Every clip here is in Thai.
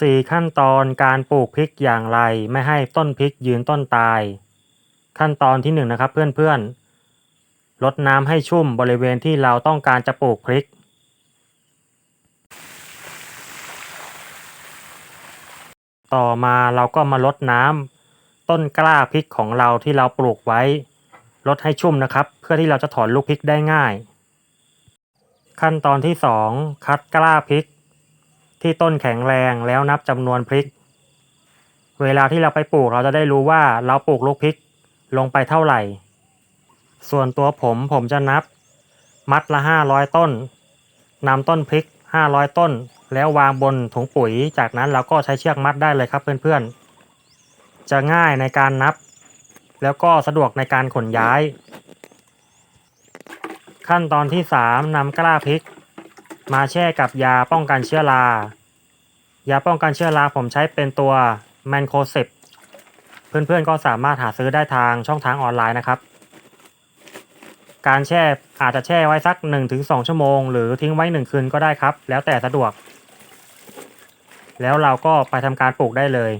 สี่ขั้นตอนการปลูกพริกอย่างไร ไม่ให้ต้นพริกยืนต้นตาย ขั้นตอนที่หนึ่งนะครับเพื่อนๆรดน้ำให้ชุ่มบริเวณที่เราต้องการจะปลูกพริก ต่อมาเราก็มาลดน้ำต้นกล้าพริกของเราที่เราปลูกไว้ ลดให้ชุ่มนะครับ เพื่อที่เราจะถอนลูกพริกได้ง่าย ขั้นตอนที่สองคัดกล้าพริก ที่ต้นแข็งแรงแล้วนับจำนวนพริก เวลาที่เราไปปลูกเราจะได้รู้ว่าเราปลูกลูกพริกลงไปเท่าไหร่ ส่วนตัวผมผมจะนับ มัดละห้าร้อยต้นนำต้นพริกห้าร้อยต้น แล้ววางบนถุงปุ๋ย จากนั้นเราก็ใช้เชือกมัดได้เลยครับเพื่อนๆ จะง่ายในการนับ แล้วก็สะดวกในการขนย้าย ขั้นตอนที่สามนำกล้าพริก มาแช่กับยาป้องกันเชื้อรา ยาป้องกันเชื้อราผมใช้เป็นตัวแมนโคเซปเพื่อนๆก็สามารถหาซื้อได้ทางช่องทางออนไลน์นะครับ การแช่อาจจะแช่ไว้สัก 1-2 ชั่วโมง หรือทิ้งไว้ 1 คืนก็ได้ครับ แล้วแต่สะดวก แล้วเราก็ไปทำการปลูกได้เลย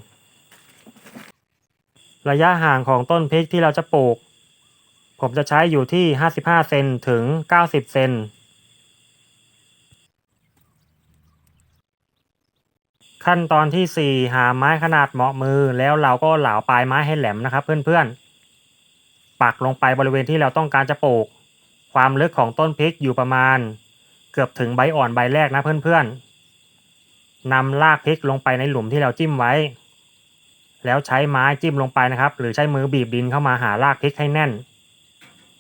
ระยะห่างของต้นพริกที่เราจะปลูก ผมจะใช้อยู่ที่ 55 เซนถึง 90 เซน ขั้นตอนที่ 4 หาไม้ขนาดเหมาะมือ แล้วเราก็เหลาปลายไม้ให้แหลมนะครับ เพื่อนๆ ปักลงไปบริเวณที่เราต้องการจะปลูก ความลึกของต้นพริกอยู่ประมาณ เกือบถึงใบอ่อนใบแรกนะเพื่อนๆนำรากพริกลงไปในหลุมที่เราจิ้มไว้ แล้วใช้ไม้จิ้มลงไปนะครับ หรือใช้มือบีบดินเข้ามาหารากพริกให้แน่น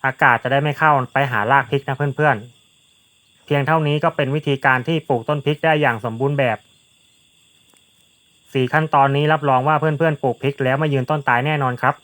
อากาศจะได้ไม่เข้าไปหารากพริกนะเพื่อนๆ เพียงเท่านี้ก็เป็นวิธีการที่ปลูกต้นพริกได้อย่างสมบูรณ์แบบ สี่ขั้นตอนนี้รับรองว่าเพื่อนๆปลูกพริกแล้วไม่ยืนต้นตายแน่นอนครับ